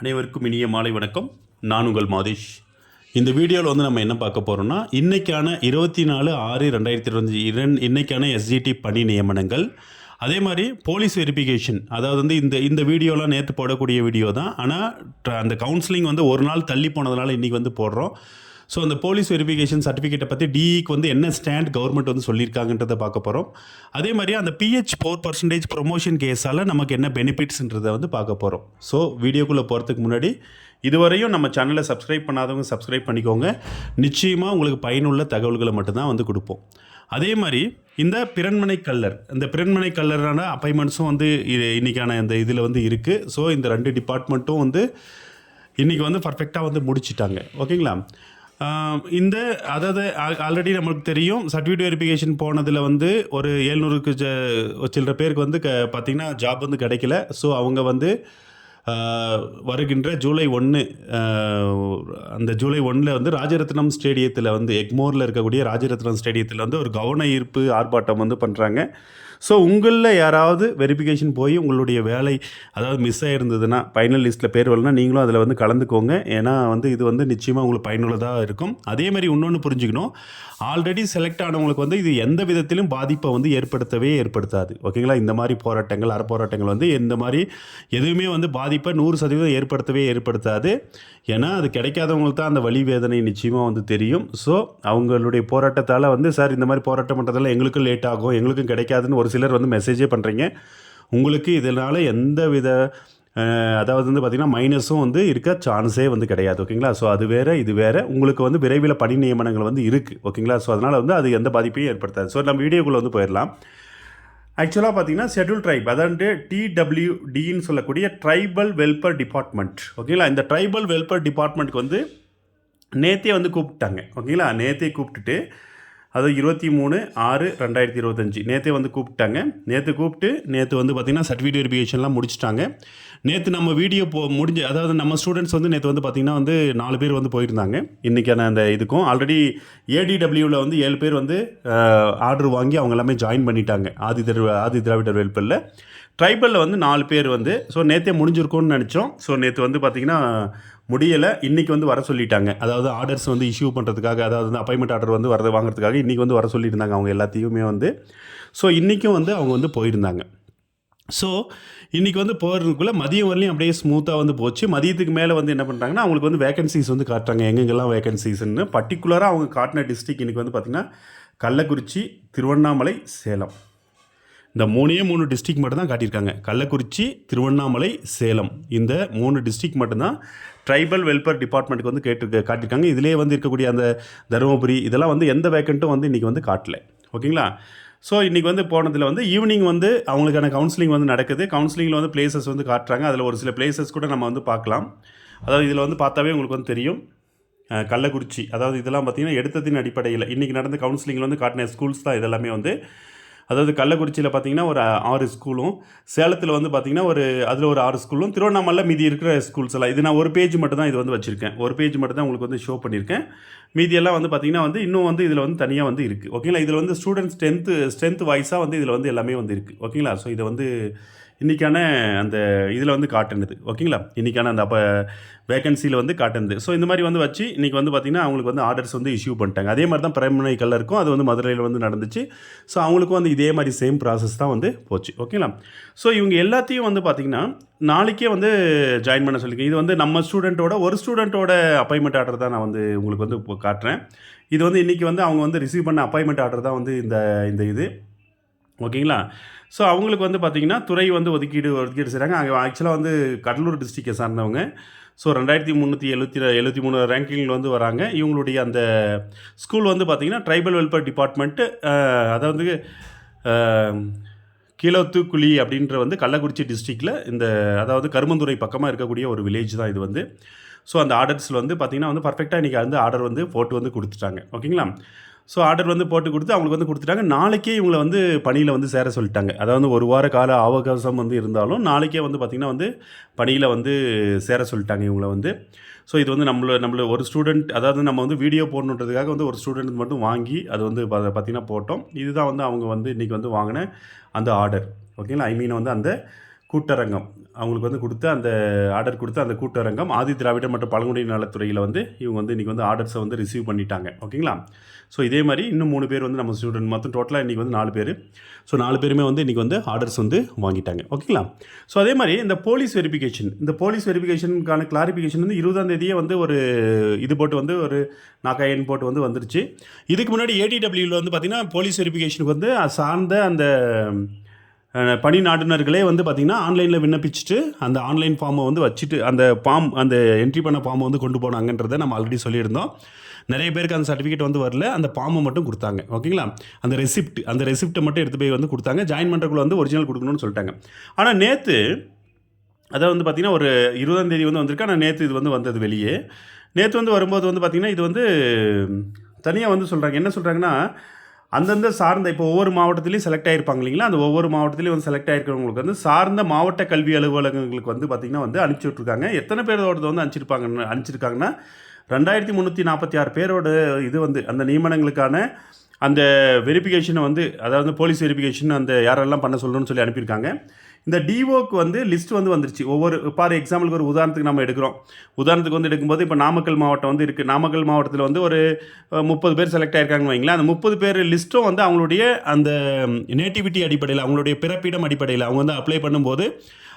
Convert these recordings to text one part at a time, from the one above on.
அனைவருக்கும் இனிய மாலை வணக்கம். நான் உங்கள் மாதேஷ். இந்த வீடியோவில் வந்து நம்ம என்ன பார்க்க போகிறோம்னா இன்றைக்கான இருபத்தி நாலு ஆறு ரெண்டாயிரத்தி இருபத்தஞ்சி இரண் இன்றைக்கான எஸ்ஜிடி பணி நியமனங்கள். அதே மாதிரி போலீஸ் வெரிஃபிகேஷன் அதாவது வந்து இந்த இந்த வீடியோலாம் நேற்று போடக்கூடிய வீடியோ தான் ஆனால் அந்த கவுன்சிலிங் வந்து ஒரு நாள் தள்ளி போனதுனால இன்றைக்கி வந்து போடுறோம். ஸோ அந்த போலீஸ் வெரிஃபிகேஷன் சர்டிஃபிகேட்டை பற்றி டிஇக்கு வந்து என்ன ஸ்டாண்ட் கவர்மெண்ட் வந்து சொல்லியிருக்காங்கன்றதை பார்க்க போகிறோம் அதே மாதிரி அந்த பிஹெச் ஃபோர் பர்சன்டேஜ் ப்ரொமோஷன் கேஸால் நமக்கு என்ன பெனிஃபிட்ஸ்ன்றதை வந்து பார்க்க போகிறோம் ஸோ வீடியோக்குள்ளே போகிறதுக்கு முன்னாடி இதுவரையும் நம்ம சேனலை சப்ஸ்கிரைப் பண்ணாதவங்க சப்ஸ்கிரைப் பண்ணிக்கோங்க. நிச்சயமாக உங்களுக்கு பயனுள்ள தகவல்களை மட்டும்தான் வந்து கொடுப்போம். அதே மாதிரி இந்த பிறன்மனை கல்லர் இந்த பிறன்மனை கல்லரான அப்பாயின்மெண்ட்ஸும் வந்து இன்றைக்கான இந்த இதில் வந்து இருக்குது ஸோ இந்த ரெண்டு டிபார்ட்மெண்ட்டும் வந்து இன்றைக்கி வந்து பர்ஃபெக்டாக வந்து முடிச்சிட்டாங்க. ஓகேங்களா இந்த அதாவது ஆல்ரெடி நம்மளுக்கு தெரியும் சர்டிஃபிகேட் வெரிஃபிகேஷன் போனதில் வந்து ஒரு ஏழ்நூறுக்கு சில்லற பேருக்கு வந்து க பார்த்திங்கன்னா ஜாப் வந்து கிடைக்கல. ஸோ அவங்க வந்து வருகின்ற ஜூலை ஒன்று அந்த ஜூலை ஒன்றில் வந்து ராஜரத்னம் ஸ்டேடியத்தில் வந்து எக்மோரில் இருக்கக்கூடிய ராஜரத்னம் ஸ்டேடியத்தில் வந்து ஒரு கவன ஈர்ப்பு ஆர்ப்பாட்டம் வந்து பண்ணுறாங்க ஸோ உங்களில் யாராவது வெரிஃபிகேஷன் போய் உங்களுடைய வேலை அதாவது மிஸ் ஆகிருந்ததுன்னா ஃபைனல் லிஸ்ட்டில் பேர் வரலனா நீங்களும் அதில் வந்து கலந்துக்கோங்க. ஏன்னா வந்து இது வந்து நிச்சயமாக உங்களுக்கு பயனுள்ளதாக இருக்கும். அதே மாதிரி இன்னொன்று புரிஞ்சுக்கணும். ஆல்ரெடி செலக்ட் ஆனவங்களுக்கு வந்து இது எந்த விதத்திலும் பாதிப்பை வந்து ஏற்படுத்தவே ஏற்படுத்தாது. ஓகேங்களா? இந்த மாதிரி போராட்டங்கள் அறப்போராட்டங்கள் வந்து இந்த மாதிரி எதுவுமே வந்து பாதி பாதிப்பை நூறு சதவீதம் ஏற்படுத்தவே ஏற்படுத்தாது. ஏன்னா அது கிடைக்காதவங்களுக்கு தான் அந்த வழி வேதனை நிச்சயமாக வந்து தெரியும். ஸோ அவங்களுடைய போராட்டத்தால் வந்து சார் இந்த மாதிரி போராட்டம் பண்ணுறதால எங்களுக்கும் லேட் ஆகும் எங்களுக்கும் கிடைக்காதுன்னு ஒரு சிலர் வந்து மெசேஜே பண்ணுறீங்க உங்களுக்கு இதனால் எந்த வித அதாவது வந்து பார்த்திங்கன்னா மைனஸும் வந்து இருக்க சான்ஸே வந்து கிடையாது. ஓகேங்களா? ஸோ அது வேறு இது வேறு. உங்களுக்கு வந்து விரைவில் பணி நியமனங்கள் வந்து இருக்குது ஓகேங்களா? ஸோ அதனால் வந்து அது எந்த பாதிப்பையும் ஏற்படுத்தாது. ஸோ நம்ம வீடியோக்குள்ளே வந்து போயிடலாம். ஆக்சுவலாக பார்த்தீங்கன்னா ஷெட்யூல் ட்ரைப் அதாவது டிடபிள்யூடின்னு சொல்லக்கூடிய ட்ரைபல் வெல்ஃபேர் டிபார்ட்மெண்ட் ஓகேங்களா இந்த ட்ரைபல் வெல்ஃபேர் டிபார்ட்மெண்ட்டுக்கு வந்து நேத்தே வந்து கூப்பிட்டாங்க. ஓகேங்களா நேத்தே கூப்பிட்டுட்டு அது இருபத்தி மூணு ஆறு ரெண்டாயிரத்தி இருபத்தஞ்சி. நேற்றே வந்து கூப்பிட்டாங்க. நேற்று கூப்பிட்டு நேற்று வந்து பார்த்திங்கன்னா சர்டிஃபிகேட் வெரிஃபிகேஷன்லாம் முடிச்சிட்டாங்க. நேற்று நம்ம வீடியோ போ முடிஞ்ச அதாவது நம்ம ஸ்டூடெண்ட்ஸ் வந்து நேற்று வந்து பார்த்திங்கன்னா வந்து நாலு பேர் வந்து போயிருந்தாங்க. இன்றைக்கான அந்த இதுக்கும். ஆல்ரெடி ஏடிடபிள்யூவில் வந்து ஏழு பேர் வந்து ஆர்டர் வாங்கி அவங்க எல்லாமே ஜாயின் பண்ணிட்டாங்க. ஆதி திரு ஆதி திராவிடர் வெல்பரில் ட்ரைபலில் வந்து நாலு பேர் வந்து ஸோ நேற்றே முடிஞ்சிருக்கோன்னு நினச்சோம். ஸோ நேற்று வந்து பார்த்திங்கன்னா முடியலை இன்றைக்கி வந்து வர சொல்லிட்டாங்க. அதாவது ஆர்டர்ஸ் வந்து இஷ்யூ பண்ணுறதுக்காக அதாவது வந்து அப்பாயின்மெண்ட் ஆர்டர் வந்து வரது வாங்குறதுக்காக இன்றைக்கி வந்து வர சொல்லியிருந்தாங்க அவங்க எல்லாத்தையுமே வந்து. ஸோ இன்றைக்கும் வந்து அவங்க வந்து போயிருந்தாங்க. ஸோ இன்றைக்கி வந்து போகிறதுக்குள்ளே மதியம் வரலையும் அப்படியே ஸ்மூத்தாக வந்து போச்சு. மதியத்துக்கு மேலே வந்து என்ன பண்ணுறாங்கன்னா அவங்களுக்கு வந்து வேகன்சிஸ் வந்து காட்டுறாங்க. எங்கெங்கெல்லாம் வேகன்சிஸ்ன்னு பர்டிகுலராக அவங்க காட்டின டிஸ்ட்ரிக் இன்றைக்கி வந்து பார்த்திங்கன்னா கள்ளக்குறிச்சி திருவண்ணாமலை சேலம். இந்த மூணையும் மூணு டிஸ்ட்ரிக் மட்டும் தான் காட்டியிருக்காங்க. கள்ளக்குறிச்சி திருவண்ணாமலை சேலம். இந்த மூணு டிஸ்ட்ரிக் மட்டும்தான் ட்ரைபல் வெல்ஃபேர் டிபார்ட்மெண்ட்டுக்கு வந்து கேட்டு காட்டியிருக்காங்க. இதிலே வந்து இருக்கக்கூடிய அந்த தருமபுரி இதெல்லாம் வந்து எந்த வேக்கண்ட்டும் வந்து இன்றைக்கி வந்து காட்டல. ஓகேங்களா? ஸோ இன்றைக்கி வந்து போனதில் வந்து ஈவினிங் வந்து அவங்களுக்கான கவுன்சிலிங் வந்து நடக்குது. கவுன்சிலிங்கில் வந்து பிளேசஸ் வந்து காட்டுறாங்க. அதில் ஒரு சில பிளேசஸ் கூட நம்ம வந்து பார்க்கலாம். அதாவது இதில் வந்து பார்த்தாவே உங்களுக்கு வந்து தெரியும். கள்ளக்குறிச்சி. அதாவது இதெல்லாம் பார்த்திங்கன்னா எடுத்ததின் அடிப்படையில். இன்றைக்கி நடந்த கவுன்சிலிங்கில் வந்து காட்டின ஸ்கூல்ஸ் தான் இதெல்லாமே வந்து அதாவது கள்ளக்குறிச்சியில் பார்த்தீங்கன்னா ஒரு ஆறு ஸ்கூலும் சேலத்தில் வந்து பார்த்தீங்கன்னா ஒரு அதில் ஒரு ஆறு ஸ்கூலும் திருவண்ணாமலை மீதி இருக்கிற ஸ்கூல்ஸ் எல்லாம். இது நான் ஒரு பேஜ் மட்டும் தான் இது வந்து வச்சுருக்கேன். ஒரு பேஜ் மட்டும் தான் உங்களுக்கு வந்து ஷோ பண்ணியிருக்கேன் மீதியெல்லாம் வந்து பார்த்தீங்கன்னா வந்து இன்னும் வந்து இதில் வந்து தனியாக வந்து இருக்குது ஓகேங்களா? இதில் வந்து ஸ்டூடெண்ட் ஸ்ட்ரென்த்து ஸ்ட்ரென்த் வைஸாக வந்து இதில் வந்து எல்லாமே வந்து இருக்குது ஓகேங்களா? ஸோ இதை வந்து இன்றைக்கான அந்த இதில் வந்து காட்டுனது. ஓகேங்களா? இன்றைக்கான அந்த அப்போ வேகன்சியில் வந்து காட்டுனது. ஸோ இந்த மாதிரி வந்து வச்சு இன்றைக்கி வந்து பார்த்திங்கன்னா அவங்களுக்கு வந்து ஆர்டர்ஸ் வந்து இஷ்யூ பண்ணிட்டாங்க. அதே மாதிரி தான் பிரைமரி கல்லருக்கும் அது வந்து மதுரையில் வந்து நடந்துச்சு. ஸோ அவங்களுக்கும் வந்து இதே மாதிரி சேம் ப்ராசஸ் தான் வந்து போச்சு. ஓகேங்களா? ஸோ இவங்க எல்லாத்தையும் வந்து பார்த்திங்கன்னா நாளைக்கே வந்து ஜாயின் பண்ண சொல்லியிருக்கேன் இது வந்து நம்ம ஸ்டூடெண்ட்டோட ஒரு ஸ்டூடெண்ட்டோட அப்பாயின்மெண்ட் ஆர்டர் தான் நான் வந்து உங்களுக்கு வந்து இப்போ காட்டுறேன். இது வந்து இன்றைக்கி வந்து அவங்க வந்து ரிசீவ் பண்ண அப்பாயின்மெண்ட் ஆர்டர் தான் வந்து இந்த இந்த இது. ஓகேங்களா? ஸோ அவங்களுக்கு வந்து பார்த்திங்கன்னா துறை வந்து ஒதுக்கீடு ஒதுக்கீடு செய்கிறாங்க அங்கே ஆக்சுவலாக வந்து கடலூர் டிஸ்ட்ரிக்டை சார்ந்தவங்க. ஸோ ரெண்டாயிரத்தி முந்நூற்றி எழுபத்தி எழுபத்தி மூணு ரேங்கிங்கில் வந்து வராங்க. இவங்களுடைய அந்த ஸ்கூல் வந்து பார்த்திங்கன்னா ட்ரைபல் வெல்ஃபேர் டிபார்ட்மெண்ட்டு அதாவது அஹ், கீழத்துக்குழி அப்படின்ற வந்து கள்ளக்குறிச்சி டிஸ்ட்ரிக்டில் இந்த அதாவது கருமந்துறை பக்கமாக இருக்கக்கூடிய ஒரு வில்லேஜ் தான் இது வந்து. ஸோ அந்த ஆர்டர்ஸில் வந்து பார்த்திங்கன்னா வந்து பர்ஃபெக்டாக இன்றைக்கி வந்து ஆர்டர் வந்து போட்டு வந்து கொடுத்துட்டாங்க. ஓகேங்களா? ஸோ ஆர்டர் வந்து போட்டு கொடுத்து அவங்களுக்கு வந்து கொடுத்துட்டாங்க. நாளைக்கே இவங்களை வந்து பணியில் வந்து சேர சொல்லிட்டாங்க. அதாவது ஒரு வார கால அவகாசம் வந்து இருந்தாலும் நாளைக்கே வந்து பார்த்திங்கன்னா வந்து பணியில் வந்து சேர சொல்லிட்டாங்க இவங்களை வந்து. ஸோ இது வந்து நம்மள நம்மள ஒரு ஸ்டூடெண்ட் அதாவது நம்ம வந்து வீடியோ போடணுன்றதுக்காக வந்து ஒரு ஸ்டூடெண்ட் மட்டும் வாங்கி அது வந்து பார்த்திங்கன்னா போட்டோம். இதுதான் வந்து அவங்க வந்து இன்றைக்கி வந்து வாங்கின அந்த ஆர்டர் ஓகேங்களா ஐ மீன் வந்து அந்த கூட்டரங்கம். அவங்களுக்கு வந்து கொடுத்த அந்த ஆர்டர் கொடுத்த அந்த கூட்டரங்கம் ஆதி திராவிடர் மற்றும் பழங்குடியின நலத்துறையில் வந்து இவங்க வந்து இன்றைக்கி வந்து ஆர்டர்ஸை வந்து ரிசீவ் பண்ணிட்டாங்க. ஓகேங்களா ஸோ இதே மாதிரி இன்னும் மூணு பேர் வந்து நம்ம ஸ்டூடெண்ட் மொத்தம் டோட்டலாக இன்றைக்கி வந்து நாலு பேர். ஸோ நாலு பேருமே வந்து இன்றைக்கி வந்து ஆர்டர்ஸ் வந்து வாங்கிட்டாங்க. ஓகேங்களா ஸோ அதே மாதிரி இந்த போலீஸ் வெரிஃபிகேஷன் இந்த போலீஸ் வெரிஃபிகேஷனுக்கான கிளாரிஃபிகேஷன் வந்து இருபதாம் தேதியே வந்து ஒரு இது போட்டு வந்து ஒரு நாக்காயன் போட்டு வந்து வந்துருச்சு. இதுக்கு முன்னாடி ஏடிடபிள்யூவில் வந்து பார்த்திங்கன்னா போலீஸ் வெரிஃபிகேஷனுக்கு வந்து அது சார்ந்த அந்த பணி நாட்டுனர்களே வந்து பார்த்திங்கன்னா ஆன்லைனில் விண்ணப்பிச்சுட்டு அந்த ஆன்லைன் ஃபார்மை வந்து வச்சுட்டு அந்த ஃபார்ம் அந்த என்ட்ரி பண்ண ஃபார்மை வந்து கொண்டு போனாங்கன்றதை நம்ம ஆல்ரெடி சொல்லியிருந்தோம். நிறைய பேருக்கு அந்த சர்டிஃபிகேட் வந்து வரல. அந்த ஃபார்மை மட்டும் கொடுத்தாங்க. ஓகேங்களா அந்த ரெசிப்ட் அந்த ரெசிப்ட்டை மட்டும் எடுத்து போய் வந்து கொடுத்தாங்க. ஜாயின் பண்ணுறக்குள்ள வந்து ஒரிஜினல் கொடுக்கணும்னு சொல்லிட்டாங்க. ஆனால் நேற்று அதாவது வந்து பார்த்திங்கன்னா ஒரு இருபதாம் தேதி வந்து வந்திருக்கு. ஆனால் நேற்று இது வந்து வந்தது வெளியே. நேற்று வந்து வரும்போது வந்து பார்த்திங்கன்னா இது வந்து தனியாக வந்து சொல்கிறாங்க என்ன சொல்கிறாங்கன்னா அந்தந்த சார்ந்த இப்போ ஒவ்வொரு மாவட்டத்திலையும் செலக்ட் ஆகிருப்பாங்க இல்லைங்களா? அந்த ஒவ்வொரு மாவட்டத்திலையும் வந்து செலக்ட் ஆகிருக்கிறவங்களுக்கு வந்து சார்ந்த மாவட்ட கல்வி அலுவலகங்களுக்கு வந்து பார்த்திங்கன்னா வந்து அனுப்பிச்சி விட்ருக்காங்க எத்தனை பேரோடது வந்து அனுப்பிச்சிருப்பாங்க அனுப்பிச்சிருக்காங்கன்னா ரெண்டாயிரத்தி முந்நூற்றி நாற்பத்தி ஆறு பேரோட இது வந்து அந்த நியமனங்களுக்கான அந்த வெரிஃபிகேஷனை வந்து அதாவது போலீஸ் வெரிஃபிகேஷன் அந்த யாரெல்லாம் பண்ண சொல்லணும்னு சொல்லி அனுப்பியிருக்காங்க. இந்த டிஓக்கு வந்து லிஸ்ட் வந்து வந்துருச்சு. ஒவ்வொரு ஃபார் எக்ஸாம்பிளுக்கு ஒரு உதாரணத்துக்கு நம்ம எடுக்கிறோம். உதாரணத்துக்கு வந்து எடுக்கும்போது இப்போ நாமக்கல் மாவட்டம் வந்து இருக்குது நாமக்கல் மாவட்டத்தில் வந்து ஒரு முப்பது பேர் செலக்ட் ஆயிருக்காங்கன்னு வைங்களேன். அந்த முப்பது பேர் லிஸ்ட்டும் வந்து அவங்களுடைய அந்த நேட்டிவிட்டி அடிப்படையில் அவங்களுடைய பிறப்பிடம் அடிப்படையில் அவங்க வந்து அப்ளை பண்ணும்போது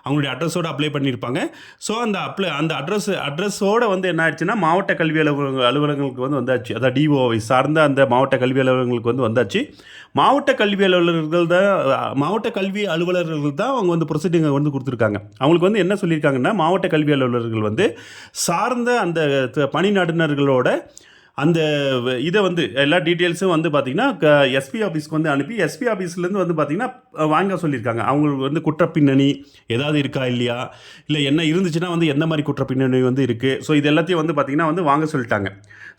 அவங்களுடைய அட்ரஸோடு அப்ளை பண்ணியிருப்பாங்க. ஸோ அந்த அப்ளை அந்த அட்ரஸ் அட்ரஸோடு வந்து என்ன ஆயிடுச்சுன்னா மாவட்ட கல்வி அலுவலக அலுவலகங்களுக்கு வந்து வந்தாச்சு. அதாவது டிஓவை சார்ந்த அந்த மாவட்ட கல்வி அலுவலகங்களுக்கு வந்து வந்தாச்சு. மாவட்ட கல்வி அலுவலர்கள் தான் மாவட்ட கல்வி அலுவலர்கள் தான் அவங்க வந்து ப்ரொசீடிங் வந்து கொடுத்துருக்காங்க. அவங்களுக்கு வந்து என்ன சொல்லியிருக்காங்கன்னா மாவட்ட கல்வி அலுவலர்கள் வந்து சார்ந்த அந்த பணி நடுநர்களோட அந்த இதை வந்து எல்லா டீட்டெயில்ஸும் வந்து பார்த்திங்கன்னா எஸ்பி ஆஃபீஸ்க்கு வந்து அனுப்பி எஸ்பி ஆஃபீஸ்லேருந்து வந்து பார்த்திங்கன்னா வாங்க சொல்லியிருக்காங்க. அவங்களுக்கு வந்து குற்றப்பின்னணி ஏதாவது இருக்கா இல்லையா? இல்லை என்ன இருந்துச்சுன்னா வந்து எந்த மாதிரி குற்றப்பின்னணி வந்து இருக்குது ஸோ இது எல்லாத்தையும் வந்து பார்த்திங்கன்னா வந்து வாங்க சொல்லிட்டாங்க.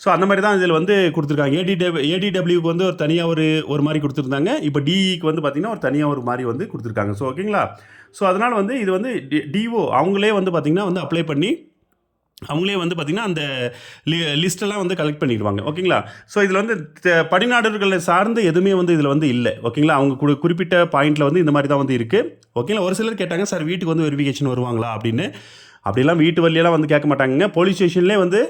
ஸோ அந்த மாதிரி தான் இதில் வந்து கொடுத்துருக்காங்க. ஏடிடபிள்யூ ஏடிடபிள்யூக்கு வந்து ஒரு தனியாக ஒரு ஒரு மாதிரி கொடுத்துருந்தாங்க. இப்போ டிஇக்கு வந்து பார்த்திங்கன்னா ஒரு தனியாக ஒரு மாதிரி வந்து கொடுத்துருக்காங்க. ஸோ ஓகேங்களா ஸோ அதனால் வந்து இது வந்து டிஓ அவங்களே வந்து பார்த்திங்கன்னா வந்து அப்ளை பண்ணி அவங்களே வந்து பார்த்திங்கன்னா அந்த லி லிஸ்ட்டெல்லாம் வந்து கலெக்ட் பண்ணிடுவாங்க. ஓகேங்களா? ஸோ இதில் வந்து த- படிநாடுகளை சார்ந்து எதுவுமே வந்து இதில் வந்து இல்லை. ஓகேங்களா? அவங்க குறி குறிப்பிட்ட பாயிண்டில் வந்து இந்த மாதிரி தான் வந்து இருக்குது ஓகேங்களா? ஒரு சிலர் கேட்டாங்க சார் வீட்டுக்கு வந்து வெரிஃபிகேஷன் வருவாங்களா? அப்படின்னு. அப்படிலாம் வீட்டு வழியெல்லாம் வந்து கேட்க மாட்டாங்க போலீஸ் ஸ்டேஷன்லேயே வந்து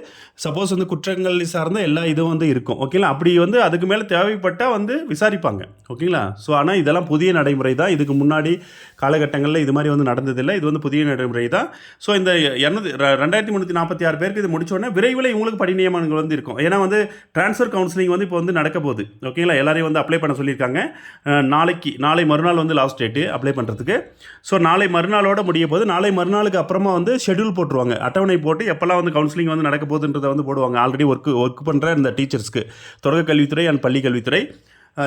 சப்போஸ் வந்து குற்றங்கள் சார்ந்த எல்லா இதுவும் வந்து இருக்கும். ஓகேங்களா அப்படி வந்து அதுக்கு மேலே தேவைப்பட்டால் வந்து விசாரிப்பாங்க. ஓகேங்களா ஸோ ஆனால் இதெல்லாம் புதிய நடைமுறை தான். இதுக்கு முன்னாடி காலகட்டங்களில் இது மாதிரி வந்து நடந்ததில்லை. இது வந்து புதிய நடைமுறை தான். ஸோ இந்த இரநூத்தி ரெண்டாயிரத்தி முந்நூற்றி நாற்பத்தி ஆறு பேருக்கு இது முடிச்சோடனே விரைவில் இவங்களுக்கு படி நியமனங்கள் வந்து இருக்கும். ஏன்னா வந்து ட்ரான்ஸ்ஃபர் கவுன்சிலிங் வந்து இப்போ வந்து நடக்க போகுது. ஓகேங்களா எல்லாரையும் வந்து அப்ளை பண்ண சொல்லியிருக்காங்க. நாளைக்கு நாளை மறுநாள் வந்து லாஸ்ட் டேட்டு அப்ளை பண்ணுறதுக்கு ஸோ நாளை மறுநாளோட முடிய போது நாளை மறுநாளுக்கு அப்புறமா வந்து ஷெட்யூல் போட்டுருவாங்க. அட்டவணை போட்டு எப்போல்லாம் வந்து கவுன்சிலிங் வந்து நடக்க போகுதுன்றதை வந்து போடுவாங்க. ஆல்ரெடி ஒர்க் ஒர்க் பண்ணுற இந்த டீச்சர்ஸ்க்கு தொடக்க கல்வித்துறை அண்ட் பள்ளி கல்வித்துறை.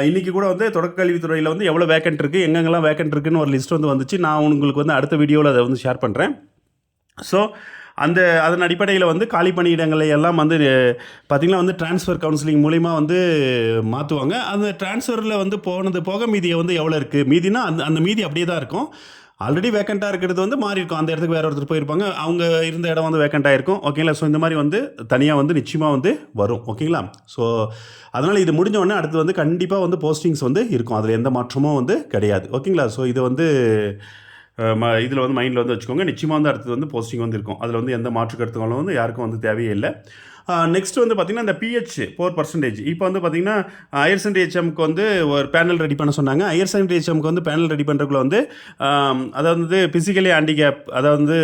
இன்றைக்கி கூட வந்து தொடக்க கல்வித்துறையில் வந்து எவ்வளோ வேக்கன்ட் இருக்குது எங்கெங்கெல்லாம் வேக்கன்ட் இருக்குன்னு ஒரு லிஸ்ட் வந்து வந்துச்சு. நான் உங்களுக்கு வந்து அடுத்த வீடியோவில் அதை வந்து ஷேர் பண்ணுறேன் ஸோ அந்த அதன் அடிப்படையில் வந்து காலி பணியிடங்களை எல்லாம் வந்து பார்த்திங்கன்னா வந்து ட்ரான்ஸ்ஃபர் கவுன்சிலிங் மூலிமா வந்து மாற்றுவாங்க அந்த ட்ரான்ஸ்ஃபரில் வந்து போனது போக மீதியை வந்து எவ்வளோ இருக்குது மீதினா அந்த அந்த மீதி அப்படியே தான் இருக்கும். ஆல்ரெடி வேக்கண்ட்டாக இருக்கிறது வந்து மாறி இருக்கும். அந்த இடத்துக்கு வேறு ஒருத்தர் போயிருப்பாங்க. அவங்க இருந்த இடம் வந்து வேக்கண்ட்டாக இருக்கும். ஓகேங்களா ஸோ இந்த மாதிரி வந்து தனியாக வந்து நிச்சயமாக வந்து வரும். ஓகேங்களா ஸோ அதனால் இது முடிஞ்ச உடனே அடுத்து வந்து கண்டிப்பாக வந்து போஸ்டிங்ஸ் வந்து இருக்கும். அதில் எந்த மாற்றமும் வந்து கிடையாது. ஓகேங்களா ஸோ இது வந்து இதில் வந்து மைண்டில் வந்து வச்சுக்கோங்க. நிச்சயமாக வந்து அடுத்தது வந்து போஸ்டிங் வந்து இருக்கும். அதில் வந்து எந்த மாற்று கருத்துக்களும் வந்து யாருக்கும் வந்து தேவையே இல்லை. நெக்ஸ்ட் வந்து பார்த்திங்கன்னா இந்த பிஹெச் ஃபோர் பர்சன்டேஜ் இப்போ வந்து பார்த்திங்கன்னா ஹையர் செகண்டரி ஹெச்எம்க்கு வந்து ஒரு பேனல் ரெடி பண்ண சொன்னாங்க. ஹையர் செகண்டரி ஹெச்எம்க்கு வந்து பேனல் ரெடி பண்ணுறதுக்குள்ள வந்து அதாவது வந்து ஃபிசிக்கலி ஹேண்டிகேப் அதாவது வந்து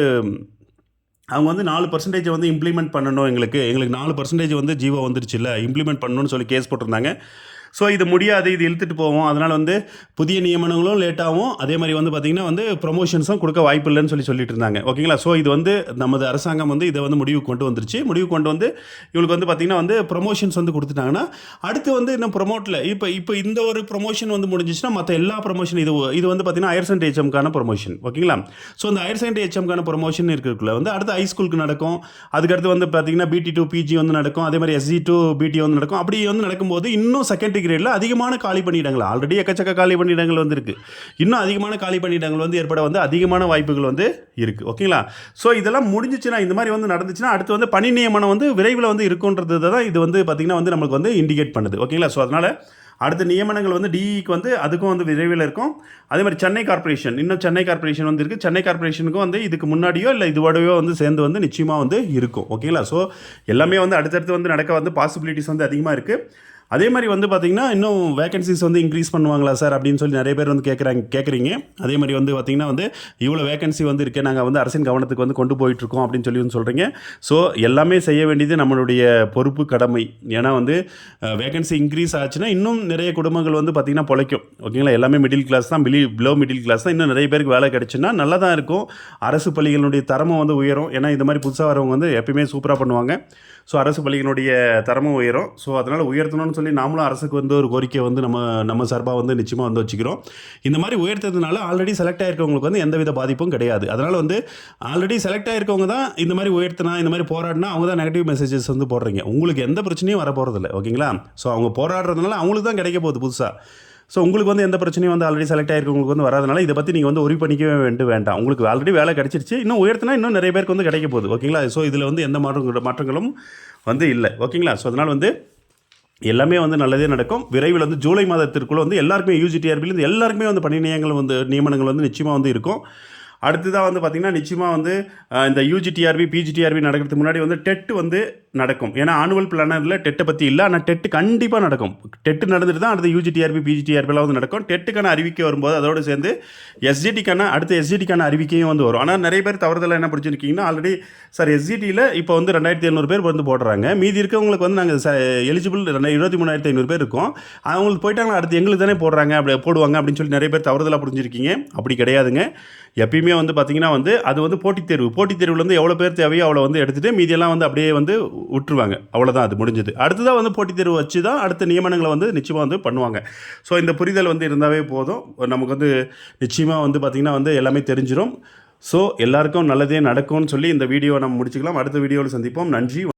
அவங்க வந்து நாலு பர்சன்டேஜ் வந்து இம்ப்ளிமெண்ட் பண்ணணும் எங்களுக்கு. எங்களுக்கு நாலு பர்சன்டேஜ் வந்து ஜீவோ வந்துருச்சு இல்லை இம்ப்ளிமெண்ட் பண்ணணும்னு சொல்லி கேஸ் போட்டிருந்தாங்க. ஸோ இது முடியாது இது இழுத்துட்டு போவோம். அதனால் வந்து புதிய நியமனங்களும் லேட்டாகவும் அதே மாதிரி வந்து பார்த்திங்கன்னா வந்து ப்ரொமோஷன்ஸும் கொடுக்க வாய்ப்பு இல்லைன்னு சொல்லி சொல்லிட்டு இருந்தாங்க. ஓகேங்களா ஸோ இது வந்து நமது அரசாங்கம் வந்து இதை வந்து முடிவு கொண்டு வந்துருச்சு. முடிவு கொண்டு வந்து இவங்களுக்கு வந்து பார்த்திங்கன்னா வந்து ப்ரொமோஷன்ஸ் வந்து கொடுத்துட்டாங்கன்னா அடுத்து வந்து இன்னும் ப்ரொமோட்டில் இப்போ இப்போ இந்த ஒரு ப்ரொமோஷன் வந்து முடிஞ்சிச்சுன்னா மற்ற எல்லா ப்ரொமோஷன் இது இது வந்து பார்த்திங்கன்னா ஹையர் செகண்டரி ஹெச்எம்கான ப்ரொமோஷன் ஓகேங்களா ஸோ அந்த ஹையர் செகண்டரி ஹெச்எம்கான ப்ரொமோஷன் இருக்கிறதுக்குள்ள வந்து அடுத்து ஹை ஸ்கூலுக்கு நடக்கும். அதுக்கடுத்து வந்து பார்த்திங்கன்னா பிடி டு பிஜி வந்து நடக்கும். அதே மாதிரி எஸ்ஜி டு பிடி வந்து நடக்கும். அப்படி வந்து நடக்கும்போது இன்னும் செகண்ட் கிரேடில் அதிகமான காலி பணியிடங்கள் ஆல்ரெடி எக்கச்சக்க காலி பணியிடங்கள் வந்து இன்னும் அதிகமான காலி பணியிடங்கள் வந்து ஏற்பட வந்து அதிகமான வாய்ப்புகள் வந்து இருக்குது ஓகேங்களா ஸோ இதெல்லாம் முடிஞ்சிச்சுன்னா இந்த மாதிரி வந்து நடந்துச்சுன்னா அடுத்து வந்து பணி நியமனம் வந்து விரைவில் வந்து இருக்குன்றது தான் இது வந்து பார்த்திங்கன்னா வந்து நம்மளுக்கு வந்து இண்டிகேட் பண்ணுது. ஓகேங்களா ஸோ அதனால் அடுத்த நியமனங்கள் வந்து டிஇக்கு வந்து அதுக்கும் வந்து விரைவில் இருக்கும். அதே மாதிரி சென்னை கார்ப்பரேஷன். இன்னும் சென்னை கார்ப்பரேஷன் வந்து இருக்குது சென்னை கார்ப்பரேஷனுக்கும் வந்து இதுக்கு முன்னாடியோ இல்லை இதுவோடயோ வந்து சேர்ந்து வந்து நிச்சயமாக வந்து இருக்கும். ஓகேங்களா ஸோ எல்லாமே வந்து அடுத்தடுத்து வந்து நடக்க வந்து பாசிபிலிட்டிஸ் வந்து அதிகமாக இருக்குது அதே மாதிரி வந்து பார்த்தீங்கன்னா இன்னும் வேகன்சிஸ் வந்து இன்க்ரீஸ் பண்ணுவாங்களா சார் அப்படின்னு சொல்லி நிறைய பேர் வந்து கேட்குறாங்க கேட்குறீங்க அதே மாதிரி வந்து பார்த்தீங்கன்னா வந்து இவ்வளோ வேகன்சி வந்து இருக்குது நாங்கள் வந்து அரசின் கவனத்துக்கு வந்து கொண்டு போயிட்டுருக்கோம் அப்படின்னு சொல்லி வந்து சொல்கிறீங்க ஸோ எல்லாமே செய்ய வேண்டியது நம்மளுடைய பொறுப்பு கடமை. ஏன்னா வந்து வேகன்சி இன்க்ரீஸ் ஆச்சுன்னா இன்னும் நிறைய குடும்பங்கள் வந்து பார்த்திங்கன்னா பிழைக்கும். ஓகேங்களா? எல்லாமே மிடில் கிளாஸ் தான் பிலி பிலோ மிடில் கிளாஸ் தான். இன்னும் நிறைய பேருக்கு வேலை கிடச்சுன்னா நல்லா தான் இருக்கும். அரசு பள்ளிகளுடைய தரமும் வந்து உயரும். ஏன்னா இந்த மாதிரி புதுசாக வரவங்க வந்து எப்பயுமே சூப்பராக பண்ணுவாங்க. ஸோ அரசு பள்ளிகளுடைய தரமும் உயரும். ஸோ அதனால் உயர்த்தணும்னு சொல்லி நாமளும் அரசுக்கு வந்து ஒரு கோரிக்கை வந்து நம்ம நம்ம சார்பாக வந்து நிச்சயமாக வந்து வச்சுக்கிறோம். இந்த மாதிரி உயர்த்ததுனால ஆல்ரெடி செலக்ட் ஆகிருக்கவங்களுக்கு வந்து எந்தவித பாதிப்பும் கிடையாது. அதனால் வந்து ஆல்ரெடி செலக்ட் ஆகிருக்கவங்க தான் இந்த மாதிரி உயர்த்தினா இந்த மாதிரி போராடினா அவங்க தான் நெகட்டிவ் மெசேஜஸ் வந்து போடுறீங்க. உங்களுக்கு எந்த பிரச்சனையும் வர போகிறதில்ல ஓகேங்களா? ஸோ அவங்க போராடுறதுனால அவங்களுக்கு தான் கிடைக்க போகுது புதுசாக ஸோ உங்களுக்கு வந்து எந்த பிரச்சனையும் வந்து ஆல்ரெடி செலக்ட் ஆயிருக்கவங்களுக்கு வந்து வராதனால இதை பற்றி நீங்கள் வந்து ஒரி பண்ணிக்கவே வேண்டும் வேண்டாம். உங்களுக்கு ஆல்ரெடி வேலை கிடச்சிருச்சு. இன்னும் உயர்த்தினா இன்னும் நிறைய பேருக்கு வந்து கிடைக்க போகுது ஓகேங்களா? ஸோ இதில் வந்து எந்த மாற்றம் மாற்றங்களும் வந்து இல்லை ஓகேங்களா? ஸோ அதனால் வந்து எல்லாமே வந்து நல்லதே நடக்கும். விரைவில் வந்து ஜூலை மாதத்திற்குள்ள வந்து எல்லாருக்குமே யூஜிடிஆர்பிலேருந்து எல்லாருக்குமே வந்து பணி நியமனங்கள் வந்து நியமனங்கள் வந்து நிச்சயமாக வந்து இருக்கும். அடுத்ததாக வந்து பார்த்திங்கன்னா நிச்சயமாக வந்து இந்த யூஜிடிஆர்பி பிஜிடிஆர்பி நடக்கிறதுக்கு முன்னாடி வந்து டெட் வந்து நடக்கும். ஏன்னா ஆனுவல் பிளானரில் டெட்டை பற்றி இல்லை ஆனால் டெட்டு கண்டிப்பாக நடக்கும். டெட்டு நடந்துட்டு தான் அடுத்த யூஜிடிஆர்பி பிஜிடிஆர்பிலாம் வந்து நடக்கும். டெட்டுக்கான அறிவிக்கை வரும்போது அதோடு சேர்ந்து எஸ்ஜிடிக்கான அடுத்த எஸ்ஜிடிக்கான அறிவிக்கையும் வந்து வரும். ஆனால் நிறைய பேர் தவறுதலாக என்ன பிடிச்சிருக்கீங்கன்னா ஆல்ரெடி சார் எஸ்ஜிடியில் இப்போ வந்து ரெண்டாயிரத்தி எழுநூறு பேர் வந்து போடுறாங்க. மீதி இருக்கவங்களுக்கு வந்து நாங்கள் எலிஜிபிள் இருபத்தி மூணாயிரத்தி ஐநூறு பேர் இருக்கோம். அவங்களுக்கு போயிட்டாங்களா அடுத்து எங்களுக்கு தானே போடுறாங்க அப்படி போடுவாங்க அப்படின்னு சொல்லி நிறைய பேர் தவறுதலாக புரிஞ்சிருக்கீங்க. அப்படி கிடையாதுங்க. எப்பயுமே வந்து பார்த்திங்கன்னா வந்து அது வந்து போட்டித் தேர்வு. போட்டித் தேர்வுலேருந்து வந்து எவ்வளோ பேர் தேவையோ அவ்வளோ வந்து எடுத்துகிட்டு மீதியெல்லாம் வந்து அப்படியே வந்து விட்டுருவாங்க அவ்வளோதான் அது முடிஞ்சது. அடுத்ததாக வந்து போட்டித் தேர்வு வச்சு தான் அடுத்த நியமனங்களை வந்து நிச்சயமாக வந்து பண்ணுவாங்க. ஸோ இந்த புரிதல் வந்து இருந்தாவே போதும். நமக்கு வந்து நிச்சயமாக வந்து பார்த்திங்கன்னா வந்து எல்லாமே தெரிஞ்சிடும் ஸோ எல்லாருக்கும் நல்லதே நடக்கும்னு சொல்லி இந்த வீடியோ நம்ம முடிச்சுக்கலாம். அடுத்த வீடியோவில் சந்திப்போம். நன்றி